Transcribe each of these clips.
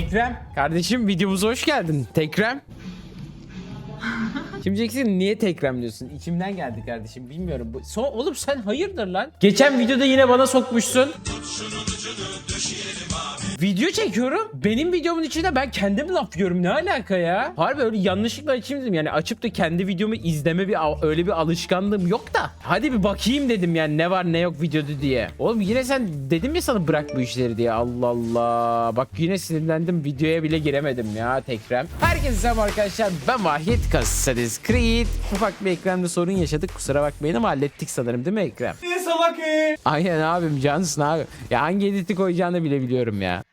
Tekrem. Kardeşim videomuza hoş geldin. Tekrem. Şimdi diyeceksin niye tekrem diyorsun? İçimden geldi kardeşim bilmiyorum. Bu, so oğlum sen hayırdır lan? Geçen videoda yine bana sokmuşsun. Video çekiyorum. Benim videomun içinde ben kendim laf yiyorum. Ne alaka ya? Harbi öyle yanlışlıkla açayım dedim. Yani açıp da kendi videomu izleme bir öyle bir alışkanlığım yok da. Hadi bir bakayım dedim yani ne var ne yok videoda diye. Oğlum yine sen dedim ya sana bırak bu işleri diye. Allah Allah. Bak yine sinirlendim. Videoya bile giremedim ya tekrem. Herkese selam arkadaşlar. Ben Vahit Kasadis Creed. Ufak bir ekranda sorun yaşadık. Kusura bakmayın ama hallettik sanırım değil mi Ekrem? Ne salak? Aynen abim cansın abi. Ya hangi editi koyacağını bile biliyorum ya.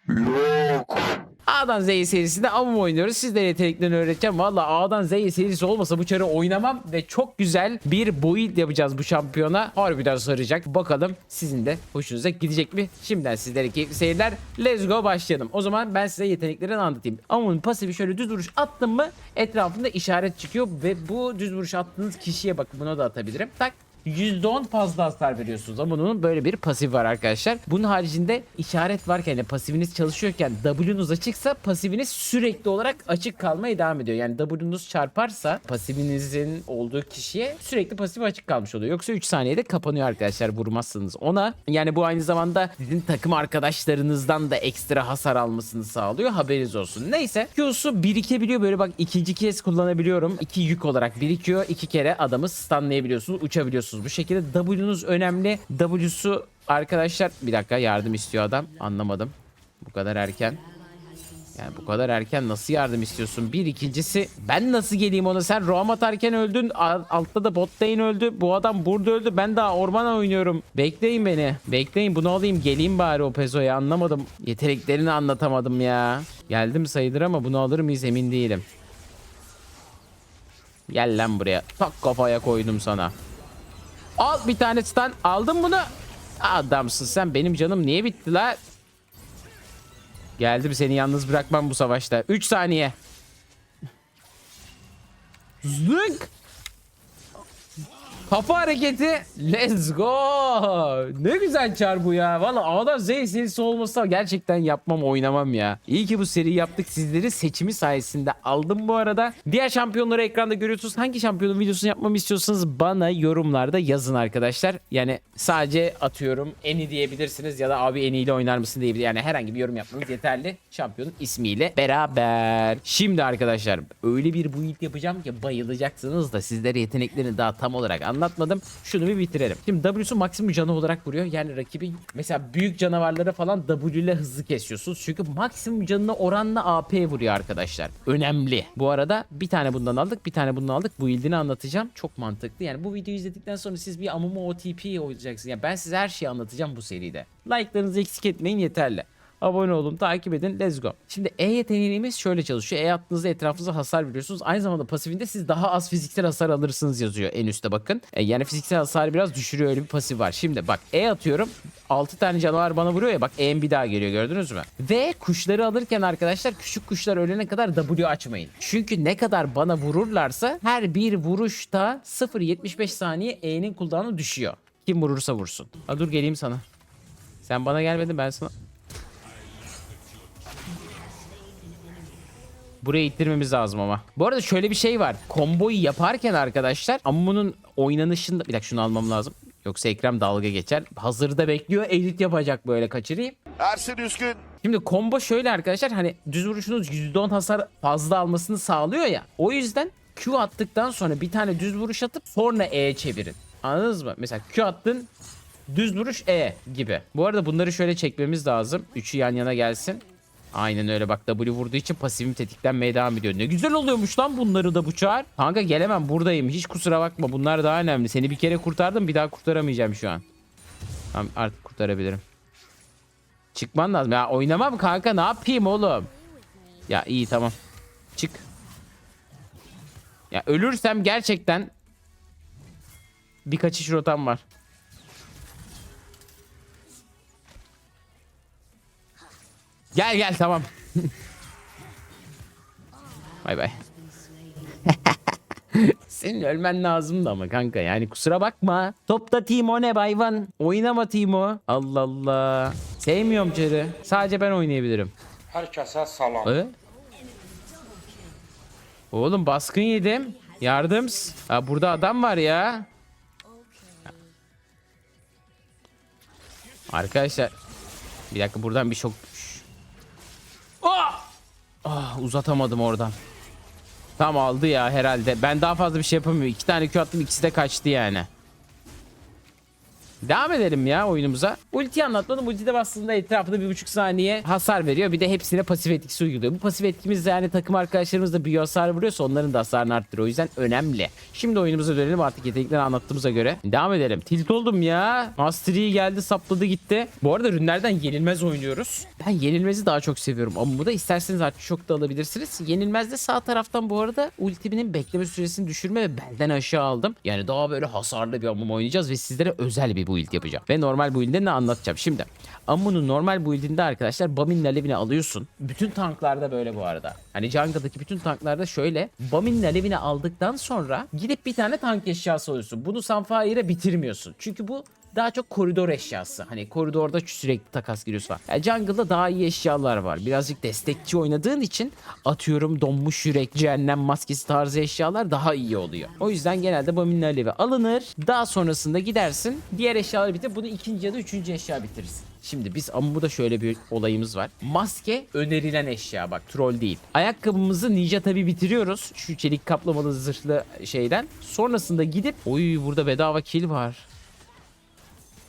A'dan Z'ye serisinde Amum oynuyoruz. Sizlere yeteneklerini öğreteceğim. Valla A'dan Z'ye serisi olmasa bu çarı oynamam ve çok güzel bir build yapacağız bu şampiyona. Harbiden saracak. Bakalım sizin de hoşunuza gidecek mi? Şimdiden sizlere keyifli seyirler. Let's go başlayalım. O zaman ben size yeteneklerini anlatayım. Amum'un pasifi şöyle düz vuruş attım mı etrafında işaret çıkıyor ve bu düz vuruş attığınız kişiye bakın buna da atabilirim. Tak %10 fazla hasar veriyorsunuz ama bunun böyle bir pasif var arkadaşlar. Bunun haricinde işaret varken yani pasifiniz çalışıyorken W'nuz açıksa pasifiniz sürekli olarak açık kalmaya devam ediyor. Yani W'nuz çarparsa pasifinizin olduğu kişiye sürekli pasif açık kalmış oluyor. Yoksa 3 saniyede kapanıyor arkadaşlar vurmazsınız ona. Yani bu aynı zamanda sizin takım arkadaşlarınızdan da ekstra hasar almasını sağlıyor. Haberiniz olsun. Neyse Q'su birikebiliyor böyle bak ikinci kez kullanabiliyorum. İki yük olarak birikiyor. İki kere adamı stunlayabiliyorsunuz. Uçabiliyorsunuz. Bu şekilde W'nuz önemli. W'su arkadaşlar bir dakika yardım istiyor adam. Anlamadım. Bu kadar erken. Yani bu kadar erken nasıl yardım istiyorsun? Bir ikincisi ben nasıl geleyim ona? Sen roam atarken öldün. Altta da bot öldü. Bu adam burada öldü. Ben daha ormana oynuyorum. Bekleyin beni. Bekleyin bunu alayım. Geleyim bari o pezoya. Anlamadım. Yeteneklerini anlatamadım ya. Geldim sayılır ama bunu alır mıyız emin değilim. Gel lan buraya. Tak kafaya koydum sana. Al bir tane stun. Aldım bunu. Adamsın sen. Benim canım niye bitti la? Geldim seni yalnız bırakmam bu savaşta. 3 saniye. Zınk. Kafa hareketi. Let's go. Ne güzel çar bu ya. Valla A'dan Z serisi olmasa gerçekten yapmam oynamam ya. İyi ki bu seri yaptık. Sizleri seçimi sayesinde aldım bu arada. Diğer şampiyonları ekranda görüyorsunuz. Hangi şampiyonun videosunu yapmamı istiyorsanız bana yorumlarda yazın arkadaşlar. Yani sadece atıyorum Eni diyebilirsiniz ya da abi Eni ile oynar mısın diyebilir. Yani herhangi bir yorum yapmanız yeterli. Şampiyonun ismiyle beraber. Şimdi arkadaşlar öyle bir build yapacağım ki bayılacaksınız da sizlere yeteneklerini daha tam olarak anlatmadım. Şunu bir bitirelim. Şimdi W'su maksimum canı olarak vuruyor. Yani rakibin mesela büyük canavarlara falan W ile hızlı kesiyorsunuz. Çünkü maksimum canına oranla AP vuruyor arkadaşlar. Önemli. Bu arada bir tane bundan aldık, bir tane bundan aldık. Bu ildini anlatacağım. Çok mantıklı. Yani bu videoyu izledikten sonra siz bir Amumu OTP olacaksınız. Yani ben size her şeyi anlatacağım bu seride. Like'larınızı eksik etmeyin yeterli. Abone olun, takip edin. Let's go. Şimdi E yeteneğimiz şöyle çalışıyor. E attığınızda etrafınıza hasar veriyorsunuz. Aynı zamanda pasifinde siz daha az fiziksel hasar alırsınız yazıyor en üstte bakın. E, yani fiziksel hasarı biraz düşürüyor öyle bir pasif var. Şimdi bak E atıyorum. 6 tane canavar bana vuruyor ya bak E'm bir daha geliyor gördünüz mü? Ve kuşları alırken arkadaşlar küçük kuşlar ölene kadar W açmayın. Çünkü ne kadar bana vururlarsa her bir vuruşta 0.75 saniye E'nin cooldown'u düşüyor. Kim vurursa vursun. Ha dur geleyim sana. Sen bana gelmedin ben sana. Buraya ittirmemiz lazım ama. Bu arada şöyle bir şey var. Komboyu yaparken arkadaşlar ama bunun oynanışında... Bir dakika şunu almam lazım. Yoksa Ekrem dalga geçer. Hazırda bekliyor. Edit yapacak böyle kaçırayım. Ersin Üskün Şimdi combo şöyle arkadaşlar hani düz vuruşunuz %10 hasar fazla almasını sağlıyor ya. O yüzden Q attıktan sonra bir tane düz vuruş atıp sonra E çevirin. Anladınız mı? Mesela Q attın düz vuruş E gibi. Bu arada bunları şöyle çekmemiz lazım. Üçü yan yana gelsin. Aynen öyle bak W vurduğu için pasifim tetiklenmeye devam ediyor. Ne güzel oluyormuş lan bunları da bu çağır. Kanka gelemem buradayım hiç kusura bakma bunlar daha önemli. Seni bir kere kurtardım bir daha kurtaramayacağım şu an. Tamam artık kurtarabilirim. Çıkman lazım. Ya oynamam kanka ne yapayım oğlum? Ya iyi tamam. Çık. Ya ölürsem gerçekten bir kaçış rotam var. Gel gel tamam. bay bay. Senin ölmen lazımdı ama kanka yani kusura bakma. Topta Timo ne bayvan? Oynama Timo. Allah Allah. Sevmiyorum Cer'i. Sadece ben oynayabilirim. Herkese salam. E? Oğlum baskın yedim. Yardım. Ha, burada adam var ya. Arkadaşlar. Bir dakika buradan bir şok. Ah, uzatamadım oradan. Tam aldı ya herhalde. Ben daha fazla bir şey yapamıyorum. İki tane Q attım ikisi de kaçtı yani. Devam edelim ya oyunumuza. Ulti anlatmadım. Ulti de aslında etrafında bir buçuk saniye hasar veriyor. Bir de hepsine pasif etkisi uyguluyor. Bu pasif etkimiz de yani takım arkadaşlarımız da bir hasar vuruyorsa onların da hasarını arttırıyor. O yüzden önemli. Şimdi oyunumuza dönelim artık yetenekleri anlattığımıza göre. Devam edelim. Tilt oldum ya. Master Yi geldi sapladı gitti. Bu arada ürünlerden yenilmez oynuyoruz. Ben yenilmezi daha çok seviyorum. Ama bu da isterseniz artık çok da alabilirsiniz. Yenilmez de sağ taraftan bu arada ultiminin bekleme süresini düşürme ve belden aşağı aldım. Yani daha böyle hasarlı bir amum oynayacağız ve sizlere özel bir build yapacağım. Ve normal build'de ne anlatacağım şimdi. Amun'un normal build'inde arkadaşlar Bamin'in alevini alıyorsun. Bütün tanklarda böyle bu arada. Hani Jungle'daki bütün tanklarda şöyle. Bamin'in alevini aldıktan sonra gidip bir tane tank eşyası alıyorsun. Bunu Sunfire'a bitirmiyorsun. Çünkü bu daha çok koridor eşyası. Hani koridorda sürekli takas giriyorsun falan. Yani jungle'da daha iyi eşyalar var. Birazcık destekçi oynadığın için atıyorum donmuş yürek, cehennem maskesi tarzı eşyalar daha iyi oluyor. O yüzden genelde Bamin'in alevi alınır. Daha sonrasında gidersin. Diğer eşyaları bitir. Bunu ikinci ya da üçüncü eşya bitirirsin. Şimdi biz ama burada şöyle bir olayımız var. Maske önerilen eşya bak troll değil. Ayakkabımızı ninja tabi bitiriyoruz. Şu çelik kaplamalı zırhlı şeyden. Sonrasında gidip oy burada bedava kill var.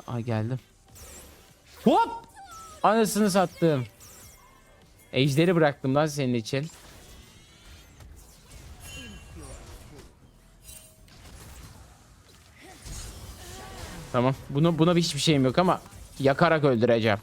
Aa geldim. Hop! Anasını sattım. Ejderi bıraktım lan senin için. Tamam. Bunu buna hiçbir şeyim yok ama yakarak öldüreceğim.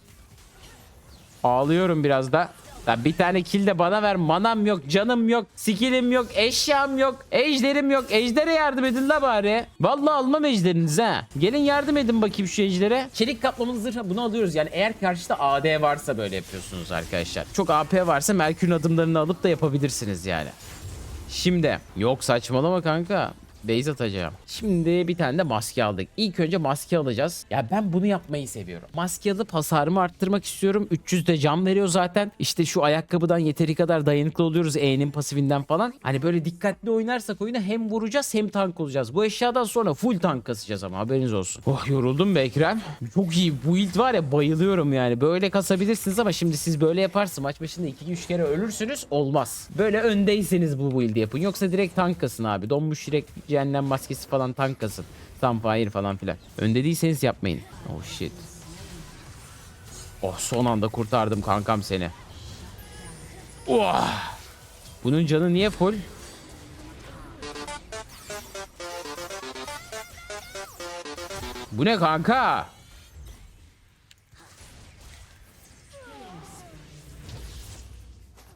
Ağlıyorum biraz da. Lan bir tane kill de bana ver. Manam yok, canım yok, skillim yok, eşyam yok, ejderim yok. Ejdere yardım edin la bari. Vallahi almam ejderinizi ha. Gelin yardım edin bakayım şu ejdere. Çelik kaplamalı zırh bunu alıyoruz. Yani eğer karşıda AD varsa böyle yapıyorsunuz arkadaşlar. Çok AP varsa Merkür'ün adımlarını alıp da yapabilirsiniz yani. Şimdi yok saçmalama kanka. Base atacağım. Şimdi bir tane de maske aldık. İlk önce maske alacağız. Ya ben bunu yapmayı seviyorum. Maske alıp hasarımı arttırmak istiyorum. 300 de cam veriyor zaten. İşte şu ayakkabıdan yeteri kadar dayanıklı oluyoruz. E'nin pasifinden falan. Hani böyle dikkatli oynarsak oyunu hem vuracağız hem tank olacağız. Bu eşyadan sonra full tank kasacağız ama haberiniz olsun. Oh yoruldum be Ekrem. Çok iyi. Bu build var ya bayılıyorum yani. Böyle kasabilirsiniz ama şimdi siz böyle yaparsınız. Maç başında 2-3 kere ölürsünüz. Olmaz. Böyle öndeyseniz bu build yapın. Yoksa direkt tank kasın abi. Donmuş yürek cehennem maskesi falan tank kasın. Sunfire falan filan. Önde değilseniz yapmayın. Oh shit. Oh son anda kurtardım kankam seni. Oh. Bunun canı niye full? Bu ne kanka?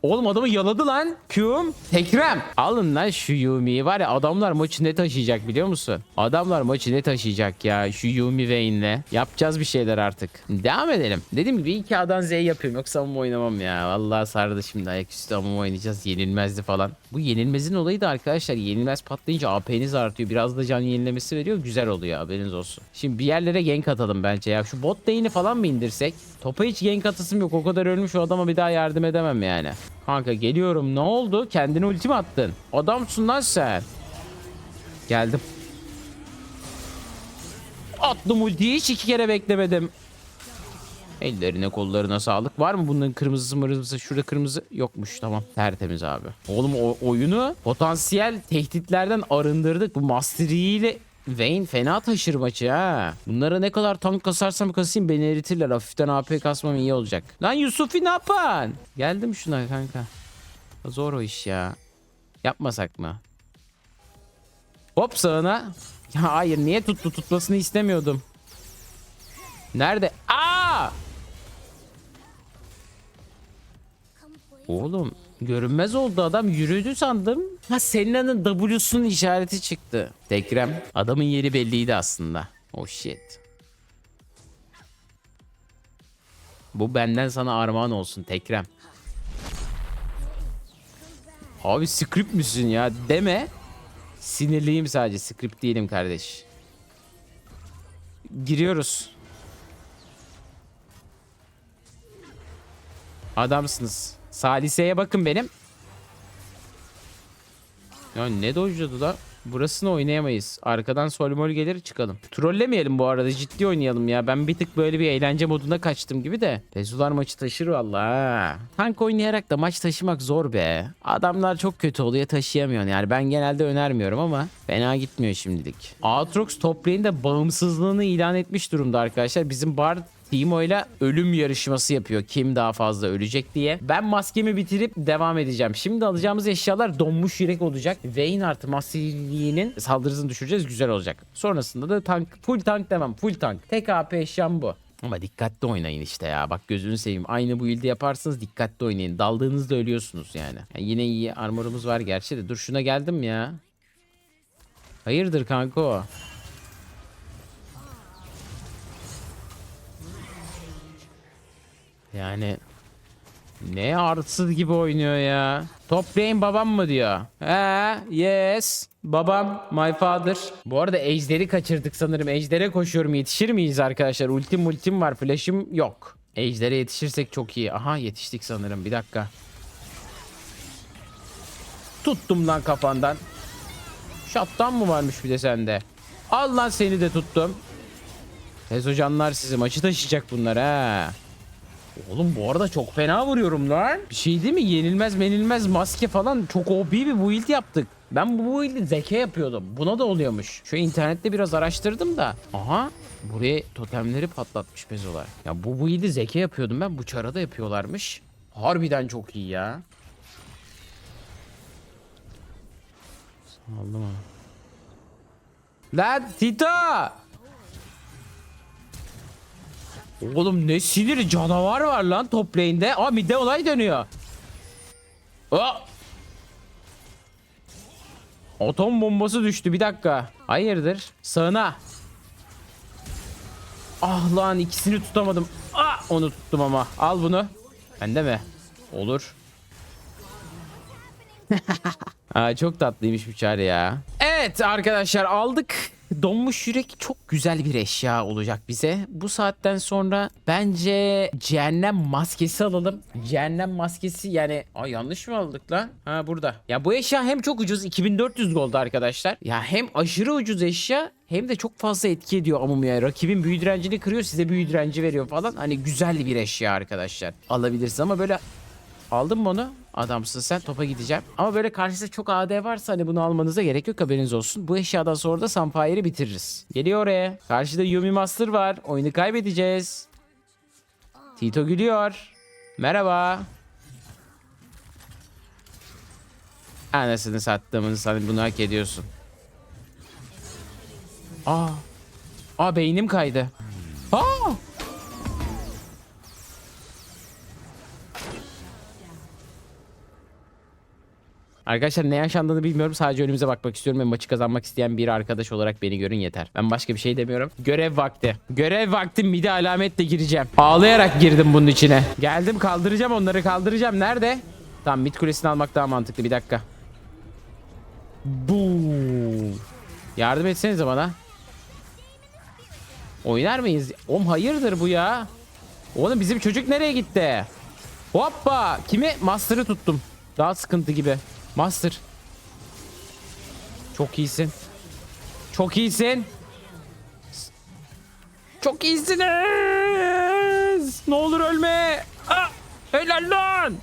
Oğlum adamı yaladı lan. Q'um. Tekrem. Alın lan şu Yumi'yi. Var ya adamlar maçı ne taşıyacak biliyor musun? Adamlar maçı ne taşıyacak ya şu Yumi Vayne'le. Yapacağız bir şeyler artık. Devam edelim. Dediğim gibi iki A'dan Z yapıyorum. Yoksa ama oynamam ya. Vallahi sardı şimdi ayaküstü ama oynayacağız. Yenilmezdi falan. Bu yenilmezin olayı da arkadaşlar yenilmez patlayınca AP'niz artıyor. Biraz da can yenilemesi veriyor. Güzel oluyor haberiniz olsun. Şimdi bir yerlere gank atalım bence ya. Şu bot lane'i falan mı indirsek? Topa hiç gank atasım yok. O kadar ölmüş o adama bir daha yardım edemem yani. Kanka geliyorum. Ne oldu? Kendine ulti mi attın? Adamsın lan sen. Geldim. Attım ultiyi hiç iki kere beklemedim. Ellerine kollarına sağlık. Var mı bunların kırmızısı mırmızısı? Şurada kırmızı yokmuş. Tamam. Tertemiz abi. Oğlum o oyunu potansiyel tehditlerden arındırdık. Bu Master ile Vayne fena taşır maçı ha. Bunlara ne kadar tank kasarsam kasayım beni eritirler. Hafiften AP kasmam iyi olacak. Lan Yusuf'i ne yapan? Geldim şuna kanka. Zor o iş ya. Yapmasak mı? Hop sağına. Ya hayır niye tuttu tutmasını istemiyordum. Nerede? Aa! Oğlum görünmez oldu adam yürüdü sandım. Ha Senna'nın W'sunun işareti çıktı. Tekrem adamın yeri belliydi aslında. Oh shit. Bu benden sana armağan olsun Tekrem. Abi script misin ya deme. Sinirliyim sadece script değilim kardeş. Giriyoruz. Adamsınız. Salise'ye bakın benim. Ya ne dojladı da? Burasını oynayamayız. Arkadan solmol gelir çıkalım. Trollemeyelim bu arada ciddi oynayalım ya. Ben bir tık böyle bir eğlence moduna kaçtım gibi de. Pezular maçı taşır valla. Tank oynayarak da maç taşımak zor be. Adamlar çok kötü oluyor taşıyamıyorsun. Yani ben genelde önermiyorum ama fena gitmiyor şimdilik. Aatrox top bağımsızlığını ilan etmiş durumda arkadaşlar. Bizim Bard Timo ile ölüm yarışması yapıyor. Kim daha fazla ölecek diye. Ben maskemi bitirip devam edeceğim. Şimdi alacağımız eşyalar donmuş yürek olacak. Vayne artı Masili'nin saldırısını düşüreceğiz. Güzel olacak. Sonrasında da tank, full tank demem. Full tank. Tek AP eşyam bu. Ama dikkatli oynayın işte ya. Bak gözünü seveyim. Aynı bu ilde yaparsanız dikkatli oynayın. Daldığınızda ölüyorsunuz yani. yani. Yine iyi armorumuz var gerçi de. Dur şuna geldim ya. Hayırdır kanka o? Yani ne arsız gibi oynuyor ya. Top lane babam mı diyor. He yes babam my father. Bu arada ejderi kaçırdık sanırım. Ejdere koşuyorum yetişir miyiz arkadaşlar? Ultim ultim var flash'ım yok. Ejdere yetişirsek çok iyi. Aha yetiştik sanırım bir dakika. Tuttum lan kafandan. Şaptan mı varmış bir de sende? Al seni de tuttum. Tez hocanlar sizi maçı taşıyacak bunlar ha. Oğlum bu arada çok fena vuruyorum lan. Bir şey değil mi? Yenilmez menilmez maske falan çok OP bir build yaptık. Ben bu build'i zeka yapıyordum. Buna da oluyormuş. Şu internette biraz araştırdım da. Aha buraya totemleri patlatmış bezolar. Ya bu build'i zeka yapıyordum ben. Bu çara da yapıyorlarmış. Harbiden çok iyi ya. Aldım onu. Lan Tito! Oğlum ne sinir canavar var lan top lane'de. Aa midde olay dönüyor. Aa! Atom bombası düştü bir dakika. Hayırdır? Sağına. Ah lan ikisini tutamadım. Ah onu tuttum ama. Al bunu. Bende mi? Olur. Aa, çok tatlıymış bu çare ya. Evet arkadaşlar aldık. Donmuş yürek çok güzel bir eşya olacak bize. Bu saatten sonra bence cehennem maskesi alalım. Cehennem maskesi yani... Aa yanlış mı aldık lan? Ha burada. Ya bu eşya hem çok ucuz 2400 gold arkadaşlar. Ya hem aşırı ucuz eşya hem de çok fazla etki ediyor Amumu'ya. Rakibin büyü direncini kırıyor size büyü direnci veriyor falan. Hani güzel bir eşya arkadaşlar. Alabilirsiniz ama böyle Aldın mı onu? Adamsın sen topa gideceğim. Ama böyle karşısında çok AD varsa hani bunu almanıza gerek yok haberiniz olsun. Bu eşyadan sonra da Sunfire'ı bitiririz. Geliyor oraya. Karşıda Yumi Master var. Oyunu kaybedeceğiz. Tito gülüyor. Merhaba. Anasını sattığımızı sen bunu hak ediyorsun. Aa. Aa beynim kaydı. Aa. Arkadaşlar ne yaşandığını bilmiyorum. Sadece önümüze bakmak istiyorum ve maçı kazanmak isteyen bir arkadaş olarak beni görün yeter. Ben başka bir şey demiyorum. Görev vakti. Görev vakti midi alametle gireceğim. Ağlayarak girdim bunun içine. Geldim kaldıracağım onları kaldıracağım. Nerede? Tamam mid kulesini almak daha mantıklı. Bir dakika. Bu. Yardım etsenize bana. Oynar mıyız? Oğlum hayırdır bu ya? Oğlum bizim çocuk nereye gitti? Hoppa! Kimi? Master'ı tuttum. Daha sıkıntı gibi. Master. Çok iyisin. Çok iyisin. Çok iyisiniz. Ne olur ölme. Ah, helal lan.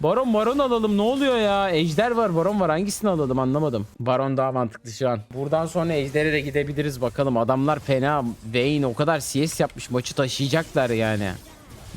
Baron baron alalım ne oluyor ya? Ejder var baron var hangisini alalım anlamadım. Baron daha mantıklı şu an. Buradan sonra ejdere de gidebiliriz bakalım. Adamlar fena. Vayne o kadar CS yapmış maçı taşıyacaklar yani.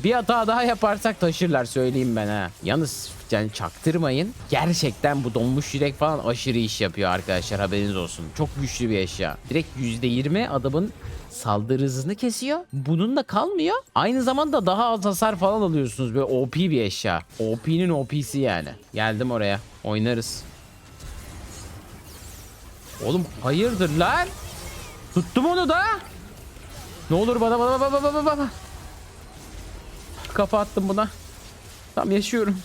Bir hata daha yaparsak taşırlar söyleyeyim ben ha. Yalnız yani çaktırmayın. Gerçekten bu donmuş yürek falan aşırı iş yapıyor arkadaşlar haberiniz olsun. Çok güçlü bir eşya. Direkt %20 adamın saldırı hızını kesiyor. Bununla kalmıyor. Aynı zamanda daha az hasar falan alıyorsunuz. Böyle OP bir eşya. OP'nin OP'si yani. Geldim oraya. Oynarız. Oğlum hayırdır lan? Tuttum onu da. Ne olur bana bana bana bana bana bana. Kafa attım buna. Tam yaşıyorum.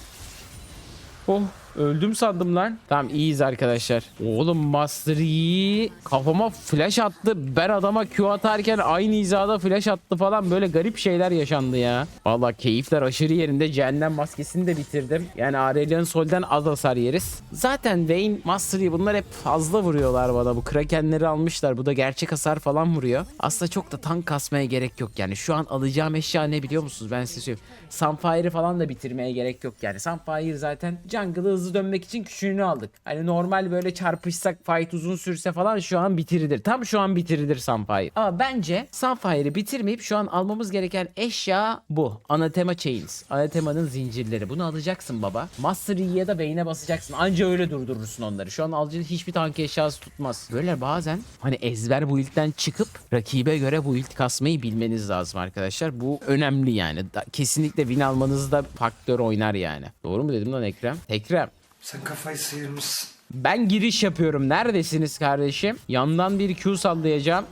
Oh Öldüm sandım lan. Tamam iyiyiz arkadaşlar. Oğlum Master Yi kafama flash attı. Ben adama Q atarken aynı hizada flash attı falan. Böyle garip şeyler yaşandı ya. Valla keyifler aşırı yerinde. Cehennem maskesini de bitirdim. Yani Aurelion Sol'den az hasar yeriz. Zaten Vayne, Master Yi bunlar hep fazla vuruyorlar bana. Bu Krakenleri almışlar. Bu da gerçek hasar falan vuruyor. Aslında çok da tank kasmaya gerek yok yani. Şu an alacağım eşya ne biliyor musunuz? Ben size söyleyeyim. Sunfire'ı falan da bitirmeye gerek yok yani. Sunfire zaten jungle'ı hızlı dönmek için küçüğünü aldık. Hani normal böyle çarpışsak fight uzun sürse falan şu an bitirilir. Tam şu an bitirilir Sunfire. Ama bence Sunfire'ı bitirmeyip şu an almamız gereken eşya bu. Anathema Chains. Anathema'nın zincirleri. Bunu alacaksın baba. Master Yi'ye da Vayne'e basacaksın. Anca öyle durdurursun onları. Şu an alacağın hiçbir tank eşyası tutmaz. Böyle bazen hani ezber bu ilkten çıkıp rakibe göre bu ilk kasmayı bilmeniz lazım arkadaşlar. Bu önemli yani. Da- kesinlikle win almanızda faktör oynar yani. Doğru mu dedim lan Ekrem? Ekrem. Sen kafayı sıyırmışsın. Ben giriş yapıyorum. Neredesiniz kardeşim? Yandan bir Q sallayacağım.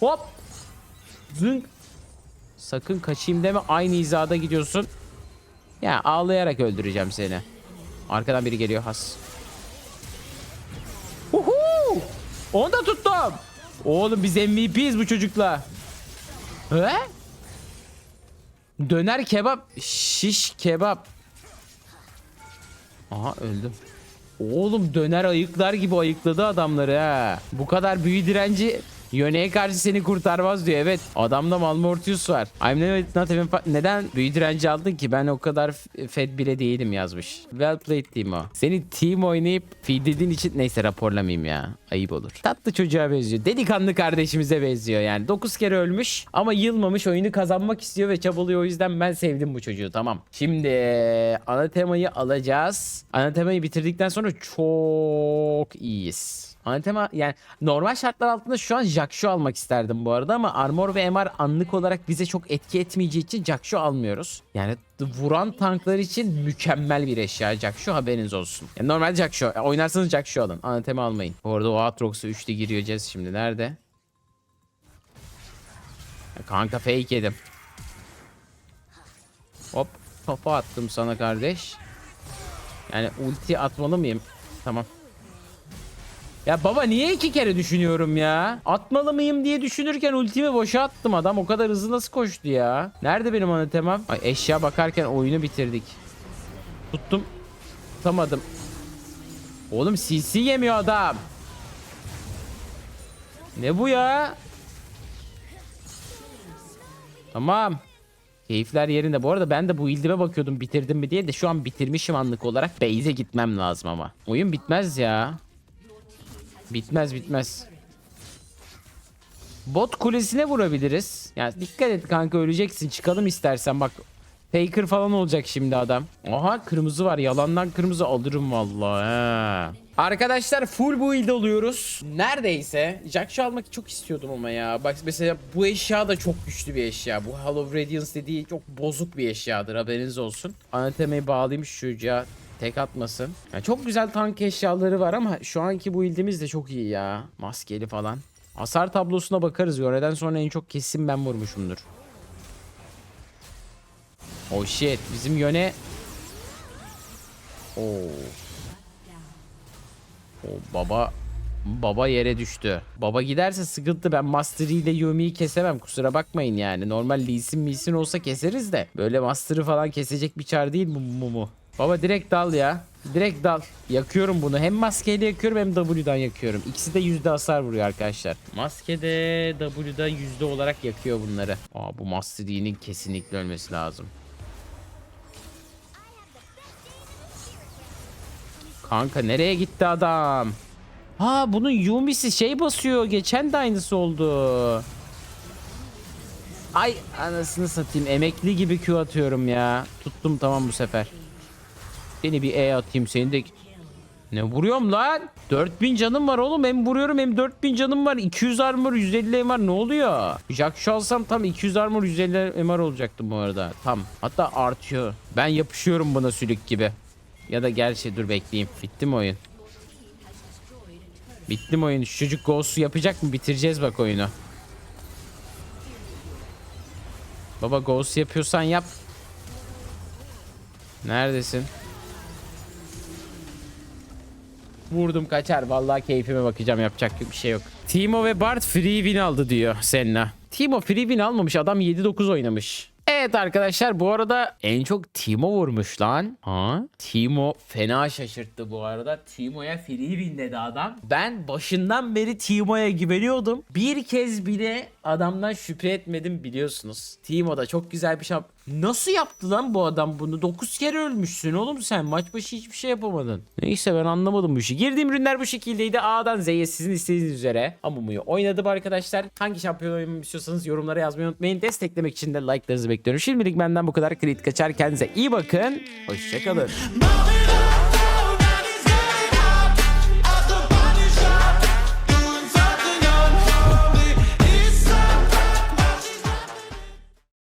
Hop. Zınk. Sakın kaçayım deme. Aynı hizada gidiyorsun. Ya ağlayarak öldüreceğim seni. Arkadan biri geliyor has. Uhu! Onu da tuttum. Oğlum biz MVP'yiz bu çocukla. He? Döner kebap. Şiş kebap. Aha öldüm. Oğlum döner ayıklar gibi ayıkladı adamları ha. Bu kadar büyü direnci yöneye karşı seni kurtarmaz diyor. Evet adamda Malmortius var. I'm not even Neden büyü direnci aldın ki? Ben o kadar fed bile değilim yazmış. Well played Timo. Seni team oynayıp feedlediğin için neyse raporlamayayım ya. Ayıp olur. Tatlı çocuğa benziyor. Delikanlı kardeşimize benziyor yani. 9 kere ölmüş ama yılmamış oyunu kazanmak istiyor ve çabalıyor. O yüzden ben sevdim bu çocuğu tamam. Şimdi ana temayı alacağız. Ana temayı bitirdikten sonra çok iyiyiz. Anatema yani normal şartlar altında şu an Jakshu almak isterdim bu arada ama Armor ve MR anlık olarak bize çok etki etmeyeceği için Jakshu almıyoruz. Yani vuran tanklar için mükemmel bir eşya Jakshu haberiniz olsun. Yani normal Jakshu oynarsanız Jakshu alın. Anatema almayın. Bu arada o Aatrox'u 3'te gireceğiz şimdi. Nerede? Kanka fake yedim. Hop topa attım sana kardeş. Yani ulti atmalı mıyım? Tamam. Ya baba niye iki kere düşünüyorum ya? Atmalı mıyım diye düşünürken ultimi boşa attım adam. O kadar hızlı nasıl koştu ya? Nerede benim anatemam? Ay eşya bakarken oyunu bitirdik. Tuttum. Tutamadım. Oğlum CC yemiyor adam. Ne bu ya? Tamam. Keyifler yerinde. Bu arada ben de bu ildime bakıyordum bitirdim mi diye de şu an bitirmişim anlık olarak. Base'e gitmem lazım ama. Oyun bitmez ya. Bitmez bitmez. Bot kulesine vurabiliriz. Yani dikkat et kanka öleceksin. Çıkalım istersen bak. Faker falan olacak şimdi adam. Aha kırmızı var. Yalandan kırmızı alırım vallahi. he. Arkadaşlar full build oluyoruz. Neredeyse. Jackshot almak çok istiyordum ama ya. Bak mesela bu eşya da çok güçlü bir eşya. Bu Hollow Radiance dediği çok bozuk bir eşyadır haberiniz olsun. Anatemayı bağlayayım şu. Tek atmasın. Yani çok güzel tank eşyaları var ama şu anki bu ildimiz de çok iyi ya. Maskeli falan. Hasar tablosuna bakarız. Yöreden sonra en çok kesin ben vurmuşumdur. Oh shit. Bizim yöne... Oo. O baba baba yere düştü. Baba giderse sıkıntı. Ben Master Yi ile Yumi'yi kesemem. Kusura bakmayın yani. Normal Lee Sin olsa keseriz de. Böyle Master'ı falan kesecek bir çar değil bu mu mu? Baba direkt dal ya. Direkt dal. Yakıyorum bunu. Hem maskeyle yakıyorum hem W'dan yakıyorum. İkisi de yüzde hasar vuruyor arkadaşlar. Maskede W'da yüzde olarak yakıyor bunları. Aa bu Master Yi'nin kesinlikle ölmesi lazım. Kanka nereye gitti adam? Ha bunun Yumi'si şey basıyor. Geçen de aynısı oldu. Ay anasını satayım. Emekli gibi Q atıyorum ya. Tuttum tamam bu sefer. Seni bir E atayım seni de... Ne vuruyorum lan? 4000 canım var oğlum. Hem vuruyorum hem 4000 canım var. 200 armor 150 MR ne oluyor? Jackshot alsam tam 200 armor 150 MR olacaktı bu arada. Tam. Hatta artıyor. Ben yapışıyorum buna sülük gibi. Ya da gerçi dur bekleyeyim. Bitti mi oyun? Bitti mi oyun? Çocuk Ghost'u yapacak mı? Bitireceğiz bak oyunu. Baba Ghost yapıyorsan yap. Neredesin? Vurdum kaçar. Vallahi keyfime bakacağım. Yapacak bir şey yok. Timo ve Bart free win aldı diyor Senna. Timo free win almamış. Adam 7-9 oynamış. Evet arkadaşlar bu arada en çok Timo vurmuş lan. Ha? Timo fena şaşırttı bu arada. Timo'ya free win dedi adam. Ben başından beri Timo'ya güveniyordum. Bir kez bile adamdan şüphe etmedim biliyorsunuz. Timo da çok güzel bir şamp. Nasıl yaptı lan bu adam bunu? 9 kere ölmüşsün oğlum sen. Maç başı hiçbir şey yapamadın. Neyse ben anlamadım bu işi. Girdiğim ürünler bu şekildeydi. A'dan Z'ye sizin istediğiniz üzere. Amumu'yu oynadım arkadaşlar. Hangi şampiyon oynamamı istiyorsanız yorumlara yazmayı unutmayın. Desteklemek için de like'larınızı bekliyorum. Şimdilik benden bu kadar. Kritik kaçar. Kendinize iyi bakın. Hoşçakalın.